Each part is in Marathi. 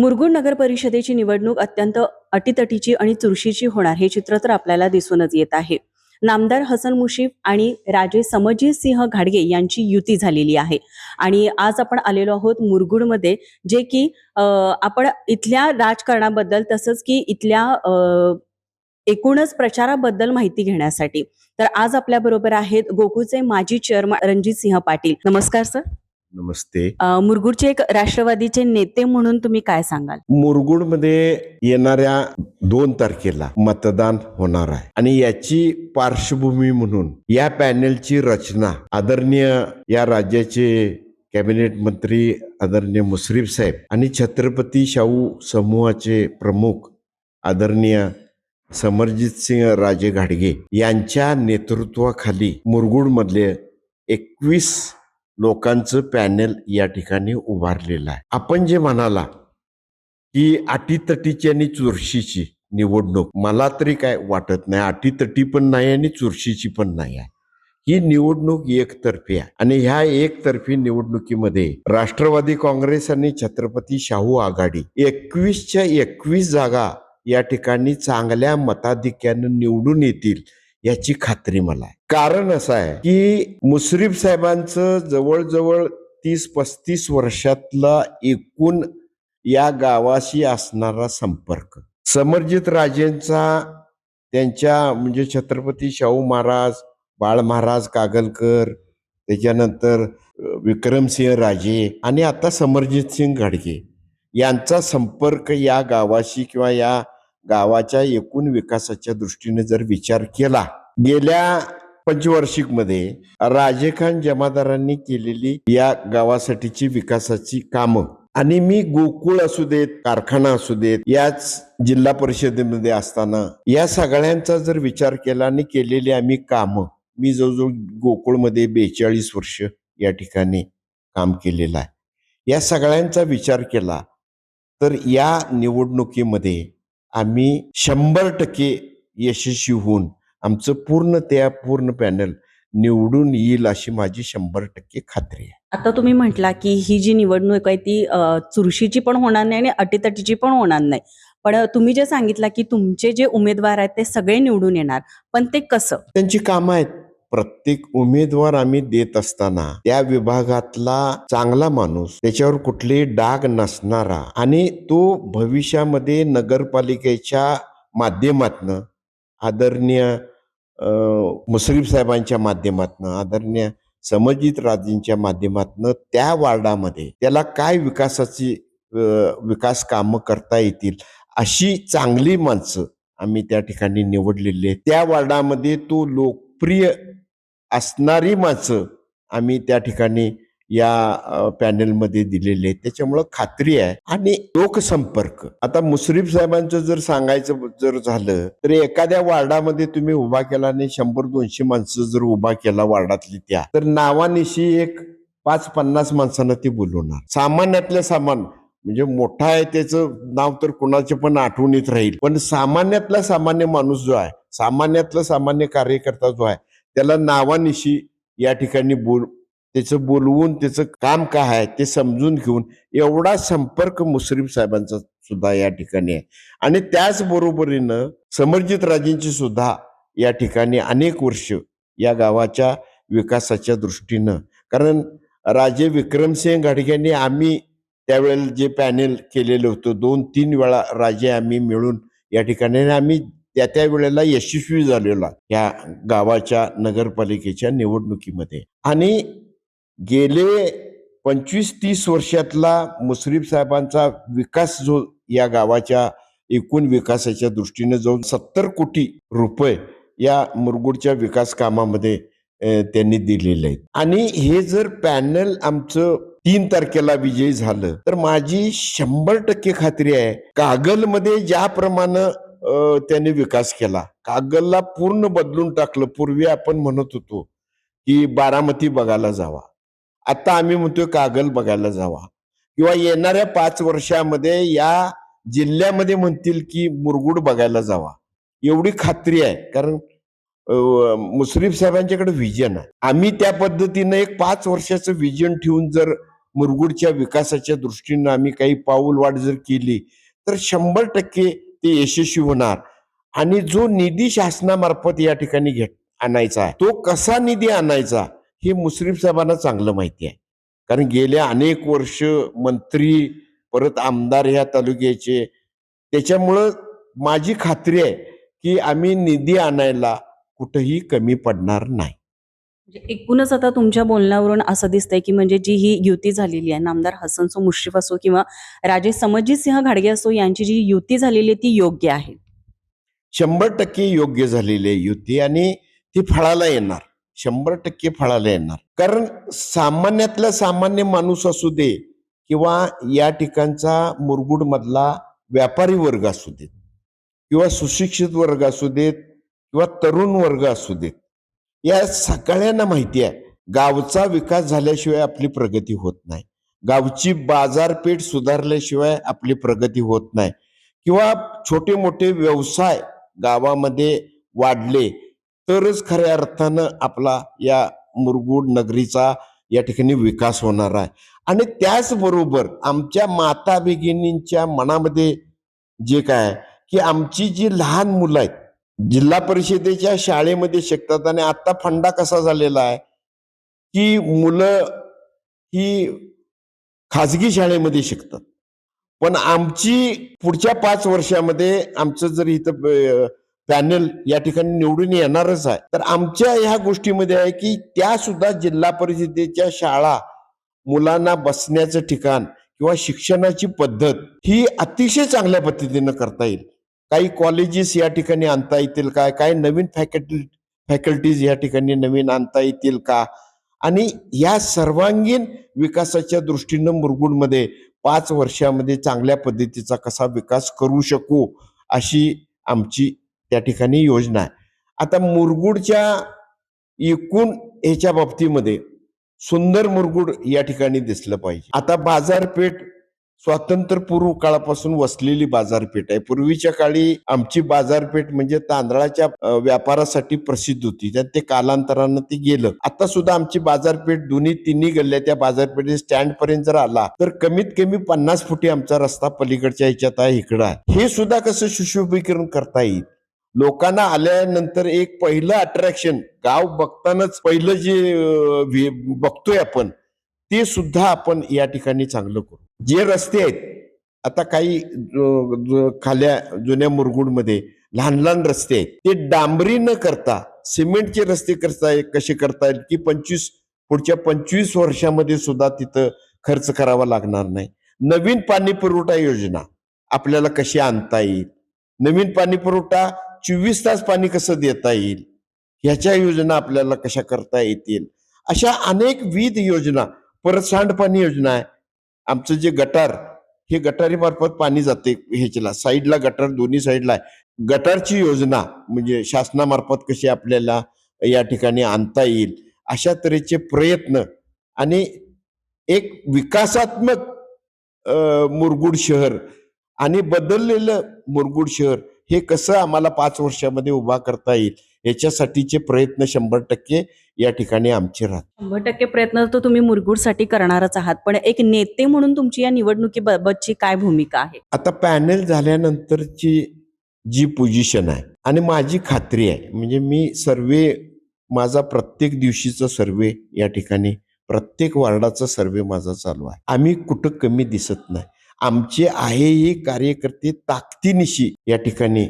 मुरगुड नगर परिषदेची निवडणूक अत्यंत अटीतटीची आणि चुरशीची होणार हे चित्र तर आपल्याला दिसूनच येत आहे. नामदार हसन मुशीफ आणि राजे समजीत सिंह घाडगे यांची युती झालेली आहे. आणि आज आपण आलेलो आहोत मुरगुडमध्ये जे की आपण इथल्या राजकारणाबद्दल तसंच की इथल्या एकूणच प्रचाराबद्दल माहिती घेण्यासाठी. तर आज आपल्या बरोबर आहेत गोकुळचे माजी चेअरमन रणजित सिंह पाटील. नमस्कार सर. नमस्ते. मुरगुडचे एक राष्ट्रवादीचे नेते म्हणून तुम्ही काय सांगाल? मुरगुडमध्ये येणाऱ्या दोन तारखेला मतदान होणार आहे. आणि याची पार्श्वभूमी म्हणून या पॅनेलची रचना आदरणीय या राज्याचे कॅबिनेट मंत्री आदरणीय मुश्रीफ साहेब आणि छत्रपती शाहू समूहाचे प्रमुख आदरणीय समरजित सिंह राजे घाडगे यांच्या नेतृत्वाखाली मुरगुडमधले एकवीस लोकांचं पॅनेल या ठिकाणी उभारलेलं आहे. आपण जे म्हणाला की अटीतटीची आणि चुरशीची निवडणूक मला तरी काय वाटत नाही. अटीतटी पण नाही आणि चुरशीची पण नाही आहे. ही निवडणूक एकतर्फी आहे आणि ह्या एकतर्फी निवडणुकीमध्ये राष्ट्रवादी काँग्रेस आणि छत्रपती शाहू आघाडी एकवीसच्या एकवीस जागा या ठिकाणी चांगल्या मताधिक्यानं निवडून येतील याची खात्री मला आहे. कारण असं आहे की मुश्रीफ साहेबांचं जवळजवळ तीस पस्तीस वर्षातला एकूण या गावाशी असणारा संपर्क. समरजित राजेंचा त्यांच्या म्हणजे छत्रपती शाहू महाराज बाळ महाराज कागलकर त्याच्यानंतर विक्रमसिंह राजे आणि आता समरजित सिंग घाडगे यांचा संपर्क या गावाशी किंवा या गावाच्या एकूण विकासाच्या दृष्टीने जर विचार केला गेल्या पंचवार्षिकमध्ये मध्ये जमादारांनी केलेली या गावासाठीची विकासाची कामं आणि मी गोकुळ असू देत कारखाना असू देत याच जिल्हा परिषदेमध्ये असताना या सगळ्यांचा जर विचार केला आणि केलेली आम्ही कामं मी जवळजवळ गोकुळमध्ये बेचाळीस वर्ष या ठिकाणी काम केलेलं आहे. या सगळ्यांचा विचार केला तर या निवडणुकीमध्ये आम्ही शंभर टक्के यशस्वी होऊन आमचं पूर्ण त्या पूर्ण पॅनल निवडून येईल अशी माझी शंभर टक्के खात्री आहे. आता तुम्ही म्हटला की ही जी निवडणूक आहे ती चुरशीची पण होणार नाही आणि अटीतटीची पण होणार नाही. पण तुम्ही जे सांगितलं की तुमचे जे उमेदवार आहेत ते सगळे निवडून येणार पण ते कसं? त्यांची कामं आहेत. प्रत्येक उमेदवार आम्ही देत असताना त्या विभागातला चांगला माणूस त्याच्यावर कुठलेही डाग नसणारा आणि तो भविष्यामध्ये नगरपालिकेच्या माध्यमातनं आदरणीय मुश्रीफ साहेबांच्या माध्यमातनं आदरणीय समजित राजेंच्या माध्यमातनं त्या वार्डामध्ये त्याला काय विकासाची विकास कामं करता येतील अशी चांगली माणसं आम्ही त्या ठिकाणी निवडलेली आहे त्या वार्डामध्ये तो लोकप्रिय असणारी माणसं आम्ही त्या ठिकाणी या पॅनेलमध्ये दिलेले आहेत. त्याच्यामुळं खात्री आहे. आणि लोकसंपर्क. आता मुश्रीफ साहेबांचं जर सांगायचं जर झालं तर एखाद्या वार्डामध्ये तुम्ही उभा केला आणि शंभर दोनशे माणसं जर उभा केला वार्डातली त्या तर नावानिशी एक पाच पन्नास माणसांना ती बोलवणार. सामान्यातल्या सामान म्हणजे मोठा आहे त्याचं नाव तर कुणाचे पण आठवणीत राहील. पण सामान्यातला सामान्य माणूस जो आहे सामान्यातला सामान्य कार्यकर्ता जो आहे त्याला नावानिशी या ठिकाणी बोल त्याचं बोलवून त्याचं काम काय आहे ते समजून घेऊन एवढा संपर्क मुश्रीफ साहेबांचा सुद्धा या ठिकाणी आहे. आणि त्याचबरोबरीनं समरजित समर्जित राजेंची सुद्धा या ठिकाणी अनेक वर्ष या गावाच्या विकासाच्या दृष्टीनं. कारण राजे विक्रमसिंह घाडग्यांनी आम्ही त्यावेळेला जे पॅनेल केलेलं होतं दोन तीन वेळा राजे आम्ही मिळून या ठिकाणी आम्ही त्या त्या वेळेला यशस्वी झालेला या गावाच्या नगरपालिकेच्या निवडणुकीमध्ये. आणि गेले पंचवीस तीस वर्षातला मुश्रीफ साहेबांचा विकास जो या गावाच्या एकूण विकासाच्या दृष्टीने जो सत्तर कोटी रुपये या मुरगुडच्या विकास कामामध्ये त्यांनी दिलेले आहेत. आणि हे जर पॅनल आमचं तीन तारखेला विजयी झालं तर माझी शंभर टक्के खात्री आहे कागलमध्ये ज्याप्रमाणे त्यांनी विकास केला कागलला पूर्ण बदलून टाकलं पूर्वी आपण म्हणत होतो की बारामती बघायला जावा. आता आम्ही म्हणतोय कागल बघायला जावा. किंवा येणाऱ्या पाच वर्षामध्ये या जिल्ह्यामध्ये म्हणतील की मुरगुड बघायला जावा. एवढी खात्री आहे. कारण मुश्रीफ साहेबांच्याकडे व्हिजन आहे. आम्ही त्या पद्धतीनं एक पाच वर्षाचं व्हिजन ठेवून जर मुरगुडच्या विकासाच्या दृष्टीनं आम्ही काही पाऊलवाट जर केली तर शंभर टक्के ते यशस्वी होणार. आणि जो निधी शासनामार्फत या ठिकाणी घेत आणायचा आहे तो कसा निधी आणायचा? हे मुश्रीफ साहेबांना चांगलं माहिती आहे. कारण गेल्या अनेक वर्ष मंत्री परत आमदार ह्या तालुक्याचे त्याच्यामुळं माझी खात्री आहे की आम्ही निधी आणायला कुठंही कमी पडणार नाही. म्हणजे एकूणच आता तुमच्या बोलण्यावरून असं दिसतंय की म्हणजे जी ही युती झालेली आहे नामदार हसनसो मुश्रीफ असो किंवा राजे समजित सिंह घाडगे असो यांची जी युती झालेली आहे ती योग्य आहे? शंभर टक्के योग्य झालेली आहे युती आणि ती फळाला येणार. शंभर टक्के फळाला येणार. कारण सामान्यातला सामान्य माणूस असू दे किंवा या ठिकाणचा मुरगुड मधला व्यापारी वर्ग असू देत किंवा सुशिक्षित वर्ग असू देत किंवा तरुण वर्ग असू देत या सगळ्यांना माहिती आहे गावचा विकास झाल्याशिवाय आपली प्रगती होत नाही. गावची बाजारपेठ सुधारल्याशिवाय आपली प्रगती होत नाही. किंवा छोटे मोठे व्यवसाय गावामध्ये वाढले तरच खऱ्या अर्थानं आपला या मुरगुड नगरीचा या ठिकाणी विकास होणार आहे. आणि त्याचबरोबर आमच्या माता भगिनींच्या मनामध्ये जे काय आहे, की आमची जी लहान मुलं आहेत जिल्हा परिषदेच्या शाळेमध्ये शिकतात आणि आता फंडा कसा झालेला आहे की मुलं ही खाजगी शाळेमध्ये शिकतात. पण आमची पुढच्या पाच वर्षामध्ये आमचं जर इथं पॅनल या ठिकाणी निवडून येणारच आहे. तर आमच्या ह्या गोष्टीमध्ये आहे की त्या सुद्धा जिल्हा परिषदेच्या शाळा मुलांना बसण्याचं ठिकाण किंवा शिक्षणाची पद्धत ही अतिशय चांगल्या पद्धतीनं करता येईल. काही कॉलेजेस या ठिकाणी आणता येतील काय काही नवीन फॅकल्टी फॅकल्टीज या ठिकाणी नवीन आणता येतील का? आणि या सर्वांगीण विकासाच्या दृष्टीनं मुरगुडमध्ये पाच वर्षामध्ये चांगल्या पद्धतीचा कसा विकास करू शकू अशी आमची त्या ठिकाणी योजना आहे. आता मुरगुडच्या एकूण ह्याच्या बाबतीमध्ये सुंदर मुरगुड या ठिकाणी दिसलं पाहिजे. आता बाजारपेठ स्वातंत्र्यपूर्व काळापासून वसलेली बाजारपेठ आहे. पूर्वीच्या काळी आमची बाजारपेठ म्हणजे तांदळाच्या व्यापारासाठी प्रसिद्ध होती. त्यात ते कालांतरानं ते गेलं. आता सुद्धा आमची बाजारपेठ दोन्ही तिन्ही गल्ल्या त्या बाजारपेठे स्टँड पर्यंत जर आला तर कमीत कमी पन्नास फुटी आमचा रस्ता पलीकडच्या ह्याच्यात आहे इकडं आहे. हे सुद्धा कसं सुशोभीकरण करता येईल? लोकांना आल्यानंतर एक पहिलं अट्रॅक्शन गाव बघतानाच पहिलं जे बघतोय आपण ते सुद्धा आपण या ठिकाणी चांगलं करू. जे रस्ते आहेत आता काही खाल्या जुन्या मुरगुडमध्ये लहान लहान रस्ते आहेत ते डांबरी न करता सिमेंटचे रस्ते करता कसे करता येईल की पंचवीस पुढच्या पंचवीस वर्षामध्ये सुद्धा तिथं खर्च करावा लागणार नाही. नवीन पाणी पुरवठा योजना आपल्याला कशी आणता येईल? नवीन पाणी पुरवठा चोवीस तास पाणी कसं देता येईल? ह्याच्या योजना आपल्याला कशा करता येतील? अशा अनेक विविध योजना परत सांडपाणी योजना आहे. आमचं जे गटार हे गटारीमार्फत पाणी जाते ह्याच्याला. साईडला गटार दोन्ही साईडला आहे. गटारची योजना म्हणजे शासनामार्फत कशी आपल्याला या ठिकाणी आणता येईल अशा तऱ्हेचे प्रयत्न आणि एक विकासात्मक मुरगुड शहर आणि बदललेलं मुरगुड शहर हे कसं आम्हाला पाच वर्षामध्ये उभा करता येईल याच्यासाठीचे प्रयत्न शंभर टक्के या ठिकाणी आमचे राहतात. शंभर टक्के प्रयत्न तर तुम्ही मुरगुडसाठी करणारच आहात पण एक नेते म्हणून तुमची या निवडणुकीबाबतची काय भूमिका आहे? आता पॅनल झाल्यानंतरची जी पोझिशन आहे आणि माझी खात्री आहे म्हणजे मी सर्वे माझा प्रत्येक दिवशीचा सर्वे या ठिकाणी प्रत्येक वार्डाचा सर्वे माझा चालू आहे. आम्ही कुठं कमी दिसत नाही. आमचे आहेही कार्यकर्ते ताकदीनिशी या ठिकाणी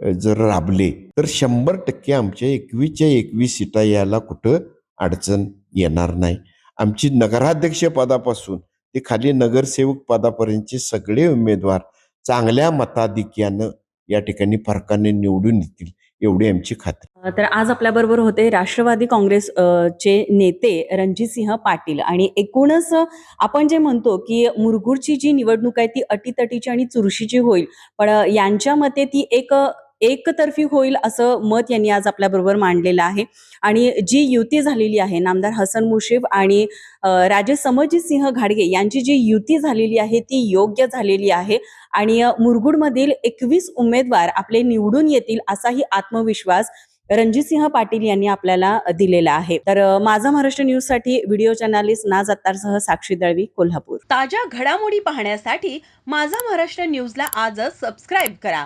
जर राबले तर शंभर टक्के आमच्या एकवीसच्या एकवीस सीटा यायला कुठं अडचण येणार नाही. आमची नगराध्यक्ष पदापासून ते खाली नगरसेवक पदापर्यंतचे सगळे उमेदवार चांगल्या मताधिक्यानं या ठिकाणी फरकाने निवडून येतील. एवढी आमची खात्री. तर आज आपल्याबरोबर होते राष्ट्रवादी काँग्रेस चे नेते रणजितसिंह पाटील. आणि एकूणच आपण जे म्हणतो की मुरगुडची जी निवडणूक आहे ती अटीतटीची आणि चुरशीची होईल. पण यांच्या मते ती एक एकतर्फी होईल असं मत यांनी आज आपल्याबरोबर मांडलेलं आहे. आणि जी युती झालेली आहे नामदार हसन मुशीफ आणि राजे समजित सिंह घाडगे यांची जी युती झालेली आहे ती योग्य झालेली आहे. आणि मुरगुडमधील एकवीस उमेदवार आपले निवडून येतील असाही आत्मविश्वास रणजितसिंह पाटील यांनी आपल्याला दिलेला आहे. तर माझा महाराष्ट्र न्यूजसाठी व्हिडिओ जर्नालिस्ट नाज अत्तारसह साक्षी दळवी कोल्हापूर. ताज्या घडामोडी पाहण्यासाठी माझा महाराष्ट्र न्यूजला आजच सबस्क्राईब करा.